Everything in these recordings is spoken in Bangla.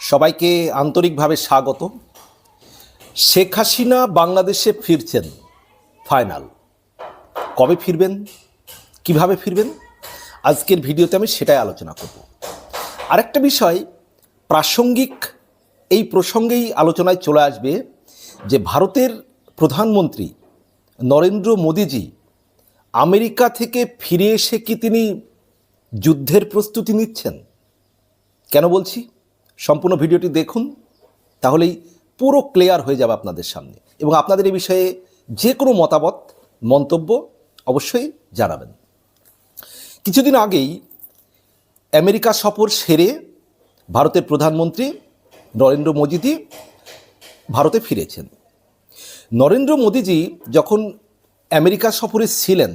সবাইকে আন্তরিকভাবে স্বাগত। শেখ হাসিনা বাংলাদেশে ফিরছেন, ফাইনাল। কবে ফিরবেন? কীভাবে ফিরবেন? আজকের ভিডিওতে আমি সেটাই আলোচনা করব। আরেকটা বিষয়, প্রাসঙ্গিক এই প্রসঙ্গেই আলোচনায় চলে আসবে যে ভারতের প্রধানমন্ত্রী নরেন্দ্র মোদীজি আমেরিকা থেকে ফিরে এসে কি তিনি যুদ্ধের প্রস্তুতি নিচ্ছেন? কেন বলছি? সম্পূর্ণ ভিডিওটি দেখুন, তাহলেই পুরো ক্লিয়ার হয়ে যাবে আপনাদের সামনে। এবং আপনাদের এই বিষয়ে যে কোনো মতামত, মন্তব্য অবশ্যই জানাবেন। কিছুদিন আগেই আমেরিকা সফর সেরে ভারতের প্রধানমন্ত্রী নরেন্দ্র মোদীজি ভারতে ফিরেছেন। নরেন্দ্র মোদীজি যখন আমেরিকা সফরে ছিলেন,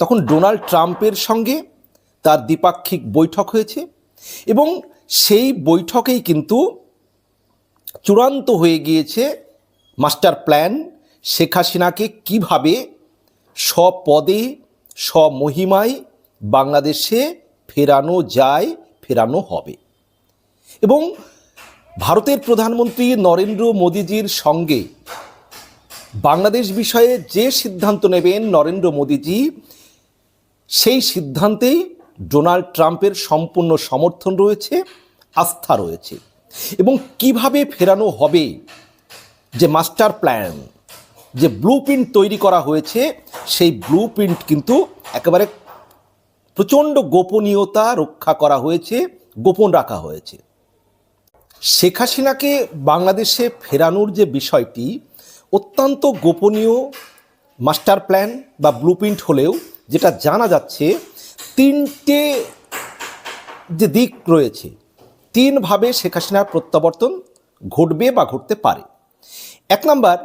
তখন ডোনাল্ড ট্রাম্পের সঙ্গে তার দ্বিপাক্ষিক বৈঠক হয়েছে এবং সেই বৈঠকেই কিন্তু চূড়ান্ত হয়ে গিয়েছে মাস্টার প্ল্যান। শেখ হাসিনাকে কীভাবে স্বপদে, স্বমহিমায় বাংলাদেশে ফেরানো যায়, ফেরানো হবে। এবং ভারতের প্রধানমন্ত্রী নরেন্দ্র মোদীজির সঙ্গে বাংলাদেশ বিষয়ে যে সিদ্ধান্ত নেবেন নরেন্দ্র মোদীজি, সেই সিদ্ধান্তেই ডোনাল্ড ট্রাম্পের সম্পূর্ণ সমর্থন রয়েছে। আস্থা রয়েছে। এবং কীভাবে ফেরানো হবে যে মাস্টার প্ল্যান, যে ব্লু প্রিন্ট তৈরি করা হয়েছে, সেই ব্লু প্রিন্ট কিন্তু একেবারে প্রচণ্ড গোপনীয়তা রক্ষা করা হয়েছে, গোপন রাখা হয়েছে। শেখ হাসিনাকে বাংলাদেশে ফেরানোর যে বিষয়টি, অত্যন্ত গোপনীয় মাস্টার প্ল্যান বা ব্লুপ্রিন্ট হলেও যেটা জানা যাচ্ছে, তিনটে যে দিক রয়েছে। তিনভাবে শেখ হাসিনার প্রত্যাবর্তন ঘটবে বা ঘটতে পারে। এক নাম্বার,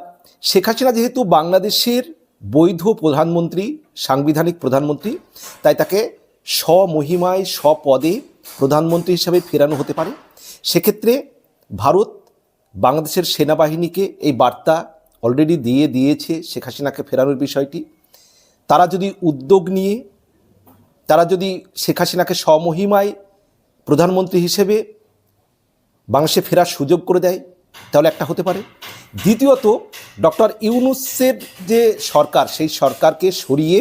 শেখ হাসিনা যেহেতু বাংলাদেশের বৈধ প্রধানমন্ত্রী, সাংবিধানিক প্রধানমন্ত্রী, তাই তাকে স্বমহিমায়, স্বপদে প্রধানমন্ত্রী হিসাবে ফেরানো হতে পারে। সেক্ষেত্রে ভারত বাংলাদেশের সেনাবাহিনীকে এই বার্তা অলরেডি দিয়ে দিয়েছে শেখ হাসিনাকে ফেরানোর বিষয়টি। তারা যদি উদ্যোগ নিয়ে, তারা যদি শেখ হাসিনাকে স্বমহিমায় প্রধানমন্ত্রী হিসেবে বাংলাদেশে ফেরার সুযোগ করে দেয়, তাহলে একটা হতে পারে। দ্বিতীয়ত, ডক্টর ইউনুসের যে সরকার, সেই সরকারকে সরিয়ে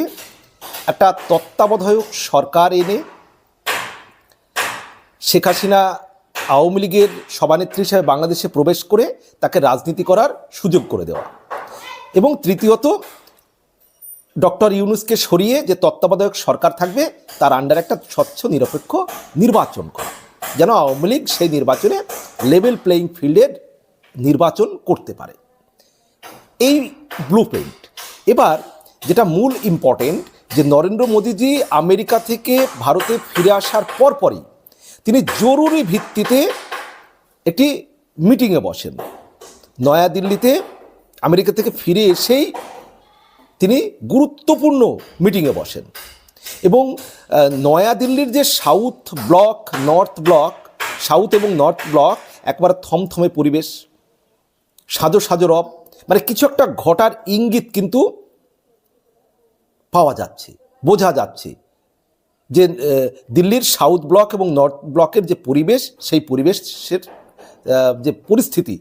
একটা তত্ত্বাবধায়ক সরকার এনে শেখ হাসিনা আওয়ামী লীগের সভানেত্রী হিসেবে বাংলাদেশে প্রবেশ করে তাকে রাজনীতি করার সুযোগ করে দেওয়া। এবং তৃতীয়ত, ডক্টর ইউনুসকে সরিয়ে যে তত্ত্বাবধায়ক সরকার থাকবে, তার আন্ডার একটা স্বচ্ছ, নিরপেক্ষ নির্বাচন করা। যেন আওয়ামী লীগ সেই নির্বাচনে লেভেল প্লেয়িং ফিল্ডের নির্বাচন করতে পারে। এই ব্লু প্রিন্ট এবার যেটা মূল ইম্পর্টেন্ট যে নরেন্দ্র মোদীজি আমেরিকা থেকে ভারতে ফিরে আসার পরপরই তিনি জরুরি ভিত্তিতে একটি মিটিংয়ে বসেন। নয়াদিল্লিতে আমেরিকা থেকে ফিরে এসেই তিনি গুরুত্বপূর্ণ মিটিংয়ে বসেন। এবং নয়াদিল্লির যে south block north block south এবং নর্থ ব্লক একবার থমথমে পরিবেশ, সাজো সাজো রব মানে কিছু একটা ঘটার ইঙ্গিত কিন্তু পাওয়া যাচ্ছে, বোঝা যাচ্ছে যে দিল্লির সাউথ ব্লক এবং নর্থ ব্লকের যে পরিবেশ, সেই পরিবেশের যে পরিস্থিতি,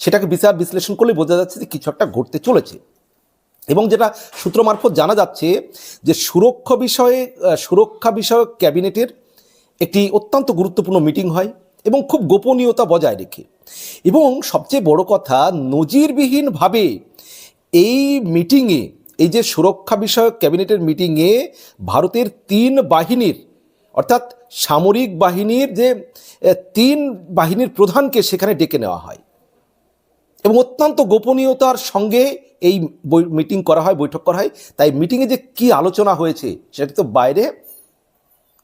সেটাকে বিচার বিশ্লেষণ করলে বোঝা যাচ্ছে যে কিছু একটা ঘটতে চলেছে। এবং যেটা সূত্র মারফত জানা যাচ্ছে যে সুরক্ষা বিষয়ে সুরক্ষা বিষয়ক ক্যাবিনেটের একটি অত্যন্ত গুরুত্বপূর্ণ মিটিং হয়। এবং খুব গোপনীয়তা বজায় রেখে। এবং সবচেয়ে বড় কথা, নজিরবিহীনভাবে এই মিটিংয়ে, এই যে সুরক্ষা বিষয়ক ক্যাবিনেটের মিটিংয়ে ভারতের তিন বাহিনীর, অর্থাৎ সামরিক বাহিনীর যে তিন বাহিনীর প্রধানকে সেখানে ডেকে নেওয়া হয়। এবং অত্যন্ত গোপনীয়তার সঙ্গে এই মিটিং করা হয়, বৈঠক করা হয়। তাই মিটিংয়ে যে কি আলোচনা হয়েছে, সেটা তো বাইরে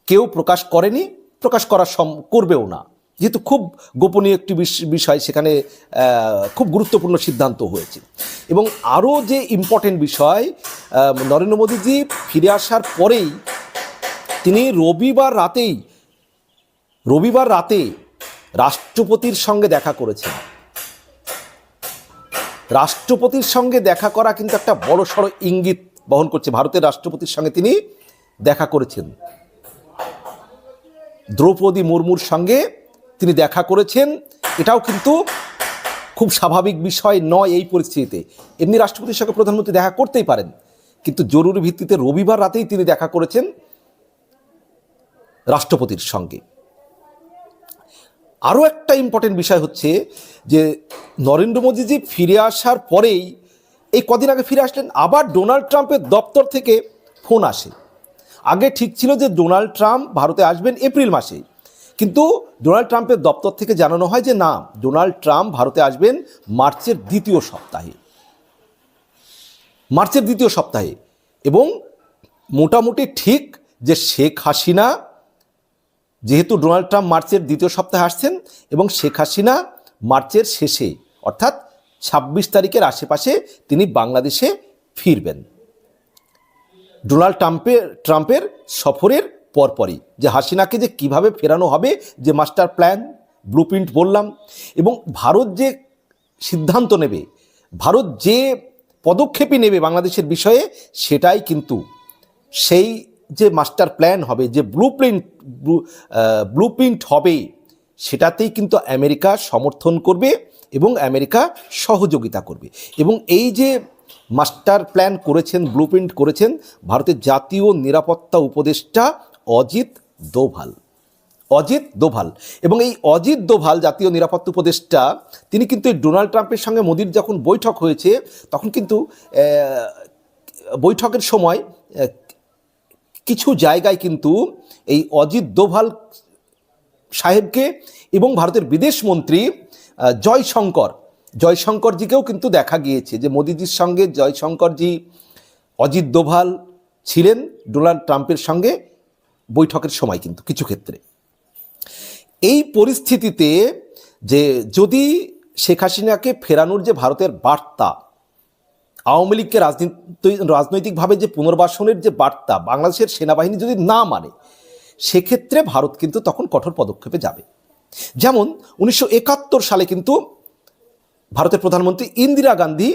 কেউ প্রকাশ করেনি, প্রকাশ করা সম, করবেও না। যেহেতু খুব গোপনীয় একটি বিষ- বিষয়, সেখানে খুব গুরুত্বপূর্ণ সিদ্ধান্ত হয়েছে। এবং আরও যে ইম্পর্টেন্ট বিষয় নরেন্দ্র মোদীজি ফিরে আসার পরেই তিনি রবিবার রাতেই, রবিবার রাতে রাষ্ট্রপতির সঙ্গে দেখা করেছেন। রাষ্ট্রপতির সঙ্গে দেখা করা কিন্তু একটা বড় সড়ো ইঙ্গিত বহন করছে। ভারতের রাষ্ট্রপতির সঙ্গে তিনি দেখা করেছেন। দ্রৌপদী মুর্মুর সঙ্গে তিনি দেখা করেছেন, এটাও কিন্তু খুব স্বাভাবিক বিষয় নয় এই পরিস্থিতিতে। এমনি রাষ্ট্রপতির সঙ্গে প্রধানমন্ত্রী দেখা করতেই পারেন, কিন্তু জরুরি ভিত্তিতে রবিবার রাতেই তিনি দেখা করেছেন রাষ্ট্রপতির সঙ্গে। আরও একটা ইম্পর্টেন্ট বিষয় হচ্ছে যে নরেন্দ্র মোদীজি ফিরে আসার পরেই, এই কদিন আগে ফিরে আসলেন, আবার ডোনাল্ড ট্রাম্পের দপ্তর থেকে ফোন আসে। আগে ঠিক ছিল যে ডোনাল্ড ট্রাম্প ভারতে আসবেন এপ্রিল মাসে কিন্তু ডোনাল্ড ট্রাম্পের দপ্তর থেকে জানানো হয় যে না, ডোনাল্ড ট্রাম্প ভারতে আসবেন মার্চের দ্বিতীয় সপ্তাহে। মার্চের দ্বিতীয় সপ্তাহে। এবং মোটামুটি ঠিক যে শেখ হাসিনা, যেহেতু ডোনাল্ড ট্রাম্প মার্চের দ্বিতীয় সপ্তাহে আসছেন এবং শেখ হাসিনা মার্চের শেষে, অর্থাৎ ছাব্বিশ তারিখের আশেপাশে তিনি বাংলাদেশে ফিরবেন। ডোনাল্ড ট্রাম্পের ট্রাম্পের সফরের পরপরই যে হাসিনাকে যে কীভাবে ফেরানো হবে, যে মাস্টার প্ল্যান, ব্লুপ্রিন্ট বললাম, এবং ভারত যে সিদ্ধান্ত নেবে, ভারত যে পদক্ষেপই নেবে বাংলাদেশের বিষয়ে, সেটাই কিন্তু সেই যে মাস্টার প্ল্যান হবে, যে ব্লু প্রিন্ট ব্লু প্রিন্ট হবে, সেটাতেই কিন্তু আমেরিকা সমর্থন করবে এবং আমেরিকা সহযোগিতা করবে। এবং এই যে মাস্টার প্ল্যান করেছেন ব্লু করেছেন, ভারতের জাতীয় নিরাপত্তা উপদেষ্টা অজিত দোভাল। অজিত দোভাল। এবং এই অজিত দোভাল জাতীয় নিরাপত্তা উপদেষ্টা, তিনি কিন্তু এই ডোনাল্ড ট্রাম্পের সঙ্গে মোদির যখন বৈঠক হয়েছে, তখন কিন্তু বৈঠকের সময় কিছু জায়গায় কিন্তু এই অজিত দোভাল সাহেবকে এবং ভারতের বিদেশ মন্ত্রী জয়শঙ্কর, জয়শঙ্করজিকেও কিন্তু দেখা গিয়েছে যে মোদিজির সঙ্গে জয়শঙ্করজি, অজিত দোভাল ছিলেন ডোনাল্ড ট্রাম্পের সঙ্গে। বৈঠকের সময় কিন্তু কিছু ক্ষেত্রে। এই পরিস্থিতিতে যে যদি শেখ হাসিনাকে ফেরানোর যে ভারতের বার্তা, আওয়ামী লীগকে রাজনীতি, রাজনৈতিকভাবে যে পুনর্বাসনের যে বার্তা, বাংলাদেশের সেনাবাহিনী যদি না মানে সেক্ষেত্রে ভারত কিন্তু তখন কঠোর পদক্ষেপে যাবে। যেমন উনিশশো একাত্তর সালে কিন্তু ভারতের প্রধানমন্ত্রী ইন্দিরা গান্ধী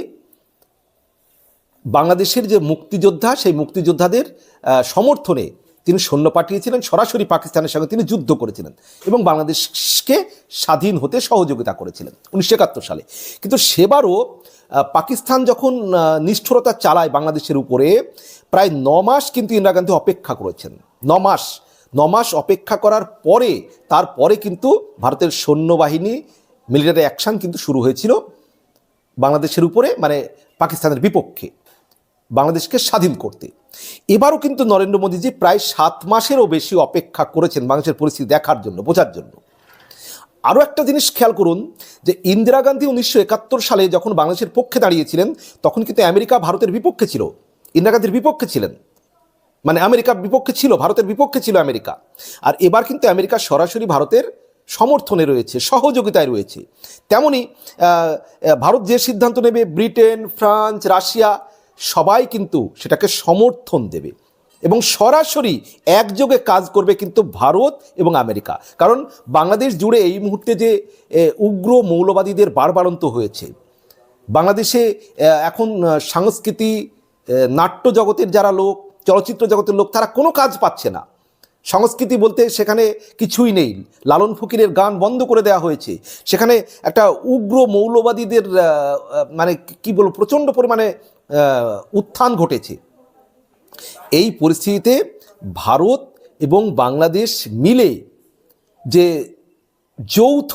বাংলাদেশের যে মুক্তিযোদ্ধা, সেই মুক্তিযোদ্ধাদের সমর্থনে তিনি সৈন্য পাঠিয়েছিলেন, সরাসরি পাকিস্তানের সঙ্গে তিনি যুদ্ধ করেছিলেন এবং বাংলাদেশকে স্বাধীন হতে সহযোগিতা করেছিলেন উনিশশো একাত্তর সালে। কিন্তু সেবারও পাকিস্তান যখন নিষ্ঠুরতা চালায় বাংলাদেশের উপরে, প্রায় ন মাস কিন্তু ইন্দিরা গান্ধী অপেক্ষা করেছেন। ন মাস ন মাস অপেক্ষা করার পরে, তারপরে কিন্তু ভারতের সৈন্যবাহিনী মিলিটারি অ্যাকশন কিন্তু শুরু হয়েছিল বাংলাদেশের উপরে মানে পাকিস্তানের বিপক্ষে, বাংলাদেশকে স্বাধীন করতে। এবারও কিন্তু নরেন্দ্র মোদীজি প্রায় সাত মাসেরও বেশি অপেক্ষা করেছেন বাংলাদেশের পরিস্থিতি দেখার জন্য, বোঝার জন্য। আরও একটা জিনিস খেয়াল করুন যে ইন্দিরা গান্ধী উনিশশো একাত্তর সালে যখন বাংলাদেশের পক্ষে দাঁড়িয়েছিলেন, তখন কিন্তু আমেরিকা ভারতের বিপক্ষে ছিল। ইন্দিরা গান্ধীর বিপক্ষে ছিলেন। মানে আমেরিকার বিপক্ষে ছিল, ভারতের বিপক্ষে ছিল আমেরিকা। আর এবার কিন্তু আমেরিকা সরাসরি ভারতের সমর্থনে রয়েছে, সহযোগিতায় রয়েছে। তেমনি ভারত যে সিদ্ধান্ত নেবে, ব্রিটেন, ফ্রান্স, রাশিয়া সবাই কিন্তু সেটাকে সমর্থন দেবে। এবং সরাসরি একযোগে কাজ করবে কিন্তু ভারত এবং আমেরিকা। কারণ বাংলাদেশ জুড়ে এই মুহূর্তে যে উগ্র মৌলবাদীদের বাড়বাড়ন্ত হয়েছে, বাংলাদেশে এখন সংস্কৃতি নাট্য জগতের যারা লোক, চলচ্চিত্র জগতের লোক, তারা কোনো কাজ পাচ্ছে না। সংস্কৃতি বলতে সেখানে কিছুই নেই। লালন ফকিরের গান বন্ধ করে দেওয়া হয়েছে। সেখানে একটা উগ্র মৌলবাদীদের মানে কি বলব, প্রচণ্ড পরিমাণে উত্থান ঘটেছে। এই পরিস্থিতিতে ভারত এবং বাংলাদেশ মিলে যে যৌথ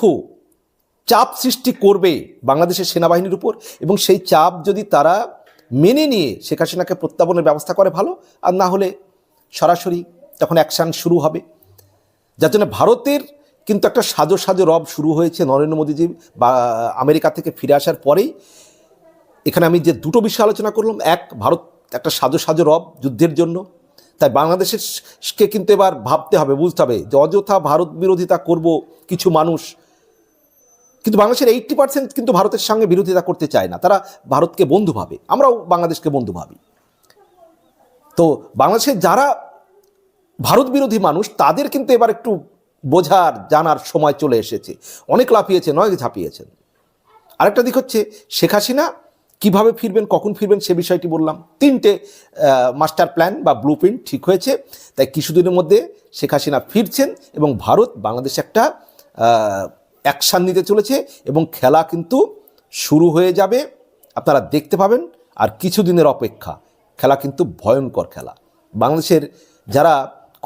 চাপ সৃষ্টি করবে বাংলাদেশের সেনাবাহিনীর উপর এবং সেই চাপ যদি তারা মেনে নিয়ে শেখ হাসিনাকে প্রত্যাবনের ব্যবস্থা করে ভালো, আর না হলে সরাসরি তখন অ্যাকশান শুরু হবে। যার জন্য ভারতের কিন্তু একটা সাজো সাজো রব শুরু হয়েছে নরেন্দ্র মোদীজি বা আমেরিকা থেকে ফিরে আসার পরেই। এখানে আমি যে দুটো বিষয় আলোচনা করলাম, এক ভারত, একটা সাজো সাজো রব যুদ্ধের জন্য। তাই বাংলাদেশের কে কিন্তু এবার ভাবতে হবে, বুঝতে হবে যে অযথা ভারত বিরোধিতা করব কিছু মানুষ। কিন্তু বাংলাদেশের এইট্টি পার্সেন্ট কিন্তু ভারতের সঙ্গে বিরোধিতা করতে চায় না। তারা ভারতকে বন্ধু ভাবে। আমরাও বাংলাদেশকে বন্ধু ভাবি। তো বাংলাদেশের যারা ভারত বিরোধী মানুষ, তাদের কিন্তু এবার একটু বোঝার, জানার সময় চলে এসেছে। অনেক লাফিয়েছে নয় ঝাঁপিয়েছেন। আরেকটা দিক হচ্ছে শেখ হাসিনা কীভাবে ফিরবেন, কখন ফিরবেন সে বিষয়টি বললাম। তিনটে মাস্টার প্ল্যান বা ব্লু ঠিক হয়েছে। তাই কিছুদিনের মধ্যে শেখ হাসিনা ফিরছেন এবং ভারত, বাংলাদেশ একটা অ্যাকশান নিতে চলেছে এবং খেলা কিন্তু শুরু হয়ে যাবে। আপনারা দেখতে পাবেন। আর কিছুদিনের অপেক্ষা, খেলা কিন্তু ভয়ঙ্কর খেলা। বাংলাদেশের যারা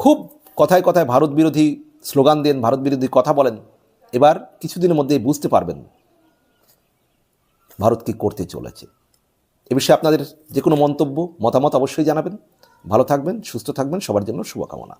খুব কথায় কথায় ভারত বিরোধী স্লোগান দেন, ভারত বিরোধী কথা বলেন, এবার কিছুদিনের মধ্যেই বুঝতে পারবেন। ভারত কি করতে চলেছে? এ বিষয়ে আপনাদের যে কোনো মন্তব্য, মতামত অবশ্যই জানাবেন। ভালো থাকবেন, সুস্থ থাকবেন, সবার জন্য শুভকামনা।